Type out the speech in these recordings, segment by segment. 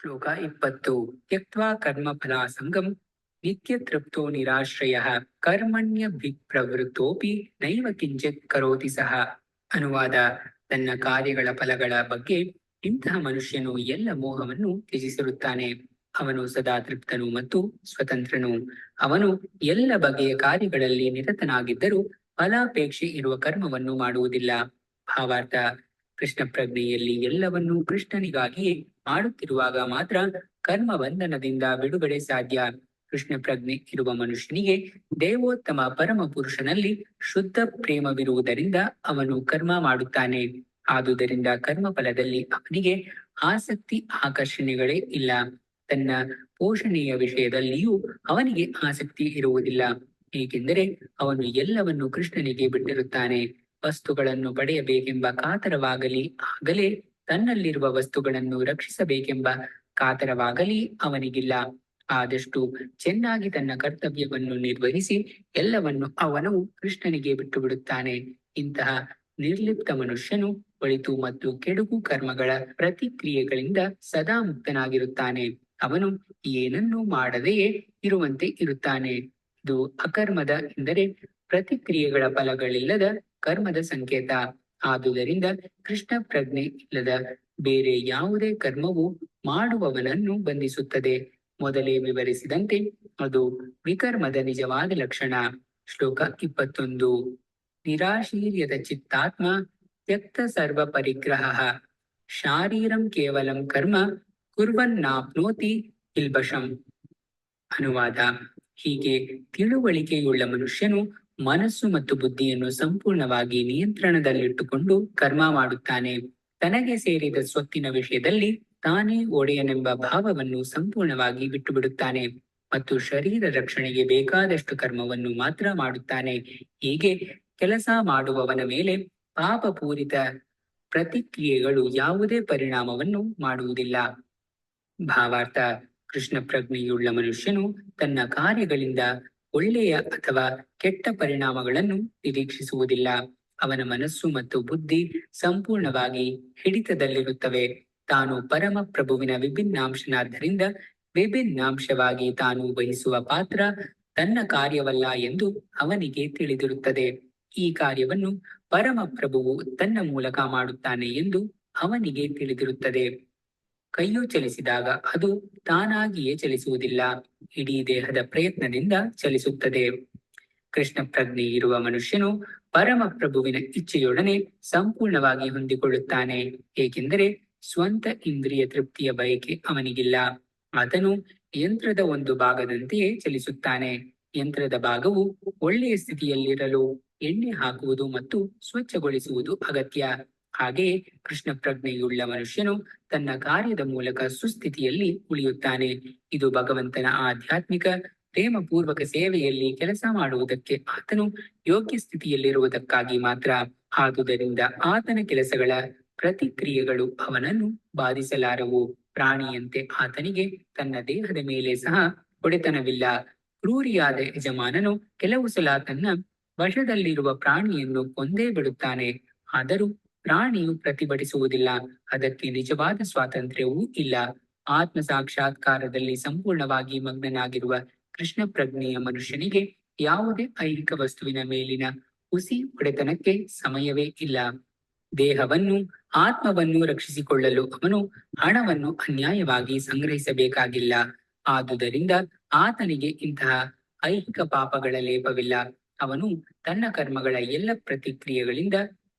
ಶ್ಲೋಕ ಇಪ್ಪತ್ತು. ತ್ಯಕ್ವಾ ಕರ್ಮ ಫಲಾಸಂಗಂ ನಿತ್ಯ ತೃಪ್ತೋ ನಿರಾಶ್ರಯ. ಕರ್ಮಣ್ಯ ಪ್ರವೃತ್ತೋಪಿ ನೈವ ಕಿಂಚಿತ್ ಕರೋತಿ ಸಹ. ಅನುವಾದ, ತನ್ನ ಕಾರ್ಯಗಳ ಫಲಗಳ ಬಗ್ಗೆ ಇಂತಹ ಮನುಷ್ಯನು ಎಲ್ಲ ಮೋಹವನ್ನು ತ್ಯಜಿಸಿರುತ್ತಾನೆ. ಅವನು ಸದಾ ತೃಪ್ತನು ಮತ್ತು ಸ್ವತಂತ್ರನು. ಅವನು ಎಲ್ಲ ಬಗೆಯ ಕಾರ್ಯಗಳಲ್ಲಿ ನಿರತನಾಗಿದ್ದರೂ ಫಲಾಪೇಕ್ಷೆ ಇರುವ ಕರ್ಮವನ್ನು ಮಾಡುವುದಿಲ್ಲ. ಭಾವಾರ್ಥ ಕೃಷ್ಣ ಪ್ರಜ್ಞೆಯಲ್ಲಿ ಎಲ್ಲವನ್ನೂ ಕೃಷ್ಣನಿಗಾಗಿಯೇ ಮಾಡುತ್ತಿರುವಾಗ ಮಾತ್ರ ಕರ್ಮ ಬಂಧನದಿಂದ ಬಿಡುಗಡೆ ಸಾಧ್ಯ. ಕೃಷ್ಣ ಪ್ರಜ್ಞೆ ಇರುವ ಮನುಷ್ಯನಿಗೆ ದೇವೋತ್ತಮ ಪರಮ ಪುರುಷನಲ್ಲಿ ಶುದ್ಧ ಪ್ರೇಮವಿರುವುದರಿಂದ ಅವನು ಕರ್ಮ ಮಾಡುತ್ತಾನೆ. ಆದುದರಿಂದ ಕರ್ಮ ಫಲದಲ್ಲಿ ಅವನಿಗೆ ಆಸಕ್ತಿ ಆಕರ್ಷಣೆಗಳೇ ಇಲ್ಲ. ತನ್ನ ಪೋಷಣೆಯ ವಿಷಯದಲ್ಲಿಯೂ ಅವನಿಗೆ ಆಸಕ್ತಿ ಇರುವುದಿಲ್ಲ. ಏಕೆಂದರೆ ಅವನು ಎಲ್ಲವನ್ನು ಕೃಷ್ಣನಿಗೆ ಬಿಟ್ಟಿರುತ್ತಾನೆ. ವಸ್ತುಗಳನ್ನು ಪಡೆಯಬೇಕೆಂಬ ಕಾತರವಾಗಲಿ, ಆಗಲೇ ತನ್ನಲ್ಲಿರುವ ವಸ್ತುಗಳನ್ನು ರಕ್ಷಿಸಬೇಕೆಂಬ ಕಾತರವಾಗಲಿ ಅವನಿಗಿಲ್ಲ. ಆದಷ್ಟು ಚೆನ್ನಾಗಿ ತನ್ನ ಕರ್ತವ್ಯವನ್ನು ನಿರ್ವಹಿಸಿ, ಎಲ್ಲವನ್ನು ಅವನು ಕೃಷ್ಣನಿಗೆ ಬಿಟ್ಟು ಬಿಡುತ್ತಾನೆ ಇಂತಹ ನಿರ್ಲಿಪ್ತ ಮನುಷ್ಯನು ಒಳಿತು ಮತ್ತು ಕೆಡುಕು ಕರ್ಮಗಳ ಪ್ರತಿಕ್ರಿಯೆಗಳಿಂದ ಸದಾ ಮುಕ್ತನಾಗಿರುತ್ತಾನೆ. ಅವನು ಏನನ್ನೂ ಮಾಡದೆಯೇ ಇರುವಂತೆ ಇರುತ್ತಾನೆ. ಇದು ಅಕರ್ಮದ ಎಂದರೆ ಪ್ರತಿಕ್ರಿಯೆಗಳ ಫಲಗಳಿಲ್ಲದ ಕರ್ಮದ ಸಂಕೇತ. ಆದುದರಿಂದ ಕೃಷ್ಣ ಪ್ರಜ್ಞೆ ಇಲ್ಲದ ಬೇರೆ ಯಾವುದೇ ಕರ್ಮವು ಮಾಡುವವನನ್ನು ಬಂಧಿಸುತ್ತದೆ. ಮೊದಲೇ ವಿವರಿಸಿದಂತೆ ಅದು ವಿಕರ್ಮದ ನಿಜವಾದ ಲಕ್ಷಣ. ಶ್ಲೋಕ ಇಪ್ಪತ್ತೊಂದು. ನಿರಾಶೀರ್ಯದ ಚಿತ್ತಾತ್ಮ ತ್ಯಕ್ತ ಸರ್ವ ಪರಿಗ್ರಹ. ಶಾರೀರಂ ಕೇವಲಂ ಕರ್ಮ ಕುರ್ವನ್ನಾಪ್ನೋತಿ ಇಲ್ಬಶಂ. ಅನುವಾದ. ಹೀಗೆ ತಿಳುವಳಿಕೆಯುಳ್ಳ ಮನುಷ್ಯನು ಮನಸ್ಸು ಮತ್ತು ಬುದ್ಧಿಯನ್ನು ಸಂಪೂರ್ಣವಾಗಿ ನಿಯಂತ್ರಣದಲ್ಲಿಟ್ಟುಕೊಂಡು ಕರ್ಮ ಮಾಡುತ್ತಾನೆ. ತನಗೆ ಸೇರಿದ ಸ್ವತ್ತಿನ ವಿಷಯದಲ್ಲಿ ತಾನೇ ಒಡೆಯನೆಂಬ ಭಾವವನ್ನು ಸಂಪೂರ್ಣವಾಗಿ ಬಿಟ್ಟುಬಿಡುತ್ತಾನೆ ಮತ್ತು ಶರೀರ ರಕ್ಷಣೆಗೆ ಬೇಕಾದಷ್ಟು ಕರ್ಮವನ್ನು ಮಾತ್ರ ಮಾಡುತ್ತಾನೆ. ಹೀಗೆ ಕೆಲಸ ಮಾಡುವವನ ಮೇಲೆ ಪಾಪಪೂರಿತ ಪ್ರತಿಕ್ರಿಯೆಗಳು ಯಾವುದೇ ಪರಿಣಾಮವನ್ನು ಮಾಡುವುದಿಲ್ಲ. ಭಾವಾರ್ಥ ಕೃಷ್ಣ ಪ್ರಜ್ಞೆಯುಳ್ಳ ಮನುಷ್ಯನು ತನ್ನ ಕಾರ್ಯಗಳಿಂದ ಒಳ್ಳೆಯ ಅಥವಾ ಕೆಟ್ಟ ಪರಿಣಾಮಗಳನ್ನು ನಿರೀಕ್ಷಿಸುವುದಿಲ್ಲ. ಅವನ ಮನಸ್ಸು ಮತ್ತು ಬುದ್ಧಿ ಸಂಪೂರ್ಣವಾಗಿ ಹಿಡಿತದಲ್ಲಿರುತ್ತವೆ. ತಾನು ಪರಮ ಪ್ರಭುವಿನ ವಿಭಿನ್ನಾಂಶನಾದ್ದರಿಂದ ವಿಭಿನ್ನಾಂಶವಾಗಿ ತಾನು ವಹಿಸುವ ಪಾತ್ರ ತನ್ನ ಕಾರ್ಯವಲ್ಲ ಎಂದು ಅವನಿಗೆ ತಿಳಿದಿರುತ್ತದೆ. ಈ ಕಾರ್ಯವನ್ನು ಪರಮ ಪ್ರಭುವು ತನ್ನ ಮೂಲಕ ಮಾಡುತ್ತಾನೆ ಎಂದು ಅವನಿಗೆ ತಿಳಿದಿರುತ್ತದೆ. ಕೈಯು ಚಲಿಸಿದಾಗ ಅದು ತಾನಾಗಿಯೇ ಚಲಿಸುವುದಿಲ್ಲ. ಇಡೀ ದೇಹದ ಪ್ರಯತ್ನದಿಂದ ಚಲಿಸುತ್ತದೆ. ಕೃಷ್ಣ ಪ್ರಜ್ಞೆ ಇರುವ ಮನುಷ್ಯನು ಪರಮ ಪ್ರಭುವಿನ ಇಚ್ಛೆಯೊಡನೆ ಸಂಪೂರ್ಣವಾಗಿ ಹೊಂದಿಕೊಳ್ಳುತ್ತಾನೆ. ಏಕೆಂದರೆ ಸ್ವಂತ ಇಂದ್ರಿಯ ತೃಪ್ತಿಯ ಬಯಕೆ ಅವನಿಗಿಲ್ಲ. ಆತನು ಯಂತ್ರದ ಒಂದು ಭಾಗದಂತೆಯೇ ಚಲಿಸುತ್ತಾನೆ. ಯಂತ್ರದ ಭಾಗವು ಒಳ್ಳೆಯ ಸ್ಥಿತಿಯಲ್ಲಿರಲು ಎಣ್ಣೆ ಹಾಕುವುದು ಮತ್ತು ಸ್ವಚ್ಛಗೊಳಿಸುವುದು ಅಗತ್ಯ. ಹಾಗೆಯೇ ಕೃಷ್ಣ ಪ್ರಜ್ಞೆಯುಳ್ಳ ಮನುಷ್ಯನು ತನ್ನ ಕಾರ್ಯದ ಮೂಲಕ ಸುಸ್ಥಿತಿಯಲ್ಲಿ ಉಳಿಯುತ್ತಾನೆ. ಇದು ಭಗವಂತನ ಆಧ್ಯಾತ್ಮಿಕ, ಪ್ರೇಮಪೂರ್ವಕ ಸೇವೆಯಲ್ಲಿ ಕೆಲಸ ಮಾಡುವುದಕ್ಕೆ ಆತನು ಯೋಗ್ಯ ಸ್ಥಿತಿಯಲ್ಲಿರುವುದಕ್ಕಾಗಿ ಮಾತ್ರ. ಆದುದರಿಂದ ಆತನ ಕೆಲಸಗಳ ಪ್ರತಿಕ್ರಿಯೆಗಳು ಅವನನ್ನು ಬಾಧಿಸಲಾರವು. ಪ್ರಾಣಿಯಂತೆ ಆತನಿಗೆ ತನ್ನ ದೇಹದ ಮೇಲೆ ಸಹ ಒಡೆತನವಿಲ್ಲ. ಕ್ರೂರಿಯಾದ ಯಜಮಾನನು ಕೆಲವು ಸಲ ತನ್ನ ವಶದಲ್ಲಿರುವ ಪ್ರಾಣಿಯನ್ನು ಕೊಂದೇ ಬಿಡುತ್ತಾನೆ. ಆದರೂ ಪ್ರಾಣಿಯು ಪ್ರತಿಭಟಿಸುವುದಿಲ್ಲ. ಅದಕ್ಕೆ ನಿಜವಾದ ಸ್ವಾತಂತ್ರ್ಯವೂ ಇಲ್ಲ. ಆತ್ಮ ಸಾಕ್ಷಾತ್ಕಾರದಲ್ಲಿ ಸಂಪೂರ್ಣವಾಗಿ ಮಗ್ನನಾಗಿರುವ ಕೃಷ್ಣ ಪ್ರಜ್ಞೆಯ ಮನುಷ್ಯನಿಗೆ ಯಾವುದೇ ಐಹಿಕ ವಸ್ತುವಿನ ಮೇಲಿನ ಹುಸಿ ಒಡೆತನಕ್ಕೆ ಸಮಯವೇ ಇಲ್ಲ. ದೇಹವನ್ನು, ಆತ್ಮವನ್ನು ರಕ್ಷಿಸಿಕೊಳ್ಳಲು ಅವನು ಹಣವನ್ನು ಅನ್ಯಾಯವಾಗಿ ಸಂಗ್ರಹಿಸಬೇಕಾಗಿಲ್ಲ. ಆದುದರಿಂದ ಆತನಿಗೆ ಇಂತಹ ಐಹಿಕ ಪಾಪಗಳ ಲೇಪವಿಲ್ಲ. ಅವನು ತನ್ನ ಕರ್ಮಗಳ ಎಲ್ಲ ಪ್ರತಿಕ್ರಿಯೆಗಳಿಂದ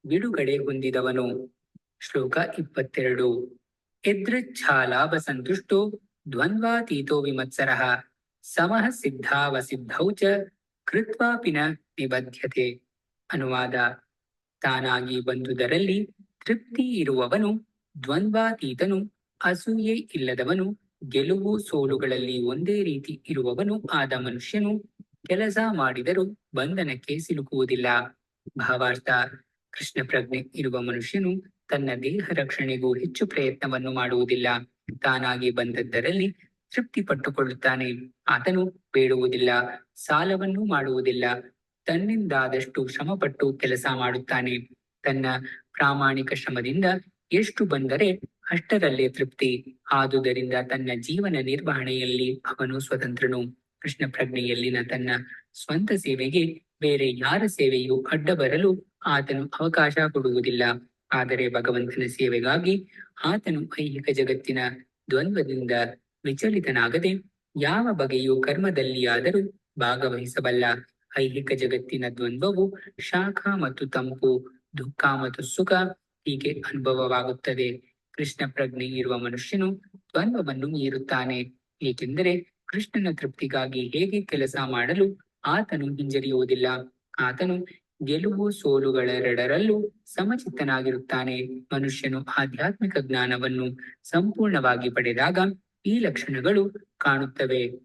ಬಿಡುಗಡೆ ಹೊಂದಿದವನು. ಶ್ಲೋಕ ಇಪ್ಪತ್ತೆರಡು. ಎದೃಚ್ಛಾಲಾಭ ಸಂತುಷ್ಟೋ ದ್ವಂದ್ವಾತೀತೋ ವಿಮತ್ಸರಃ. ಸಮಃ ಸಿದ್ಧಾವಸಿದ್ಧೌ ಚ ಕೃತ್ವಾಪಿನ ನಿಬದ್ಧತೆ ಅನುವಾದ. ತಾನಾಗಿ ಬಂದುದರಲ್ಲಿ ತೃಪ್ತಿ ಇರುವವನು ದ್ವಂದ್ವಾತೀತನು, ಅಸೂಯೆ ಇಲ್ಲದವನು, ಗೆಲುವು ಸೋಲುಗಳಲ್ಲಿ ಒಂದೇ ರೀತಿ ಇರುವವನು ಆದ ಮನುಷ್ಯನು ಕೆಲಸ ಮಾಡಿದರೂ ಬಂಧನಕ್ಕೆ ಸಿಲುಕುವುದಿಲ್ಲ. ಭಾವಾರ್ಥ. ಕೃಷ್ಣ ಪ್ರಜ್ಞೆ ಇರುವ ಮನುಷ್ಯನು ತನ್ನ ದೇಹ ರಕ್ಷಣೆಗೂ ಹೆಚ್ಚು ಪ್ರಯತ್ನವನ್ನು ಮಾಡುವುದಿಲ್ಲ. ತಾನಾಗಿ ಬಂದದ್ದರಲ್ಲಿ ತೃಪ್ತಿ ಪಟ್ಟುಕೊಳ್ಳುತ್ತಾನೆ. ಆತನು ಬೇಡುವುದಿಲ್ಲ, ಸಾಲವನ್ನು ಮಾಡುವುದಿಲ್ಲ. ತನ್ನಿಂದಾದಷ್ಟು ಶ್ರಮಪಟ್ಟು ಕೆಲಸ ಮಾಡುತ್ತಾನೆ. ತನ್ನ ಪ್ರಾಮಾಣಿಕ ಶ್ರಮದಿಂದ ಎಷ್ಟು ಬಂದರೆ ಅಷ್ಟರಲ್ಲೇ ತೃಪ್ತಿ. ಆದುದರಿಂದ ತನ್ನ ಜೀವನ ನಿರ್ವಹಣೆಯಲ್ಲಿ ಅವನು ಸ್ವತಂತ್ರನು. ಕೃಷ್ಣ ಪ್ರಜ್ಞೆಯಲ್ಲಿನ ತನ್ನ ಸ್ವಂತ ಸೇವೆಗೆ ಬೇರೆ ಯಾರ ಸೇವೆಯೂ ಅಡ್ಡ ಬರಲು ಆತನು ಅವಕಾಶ ಕೊಡುವುದಿಲ್ಲ. ಆದರೆ ಭಗವಂತನ ಸೇವೆಗಾಗಿ ಆತನು ಐಹಿಕ ಜಗತ್ತಿನ ದ್ವಂದ್ವದಿಂದ ವಿಚಲಿತನಾಗದೆ ಯಾವ ಬಗೆಯೂ ಕರ್ಮದಲ್ಲಿಯಾದರೂ ಭಾಗವಹಿಸಬಲ್ಲ. ಐಹಿಕ ಜಗತ್ತಿನ ದ್ವಂದ್ವವು ಶಾಖ ಮತ್ತು ತಂಪು, ದುಃಖ ಮತ್ತು ಸುಖ ಹೀಗೆ ಅನುಭವವಾಗುತ್ತದೆ. ಕೃಷ್ಣ ಪ್ರಜ್ಞೆ ಇರುವ ಮನುಷ್ಯನು ದ್ವಂದ್ವವನ್ನು ಮೀರುತ್ತಾನೆ. ಏಕೆಂದರೆ ಕೃಷ್ಣನ ತೃಪ್ತಿಗಾಗಿ ಹೇಗೆ ಕೆಲಸ ಮಾಡಲು ಆತನು ಹಿಂಜರಿಯುವುದಿಲ್ಲ. ಆತನು ಗೆಲುವು ಸೋಲುಗಳೆರಡರಲ್ಲೂ ಸಮಚಿತ್ತನಾಗಿರುತ್ತಾನೆ. ಮನುಷ್ಯನು ಆಧ್ಯಾತ್ಮಿಕ ಜ್ಞಾನವನ್ನು ಸಂಪೂರ್ಣವಾಗಿ ಪಡೆದಾಗ ಈ ಲಕ್ಷಣಗಳು ಕಾಣುತ್ತವೆ.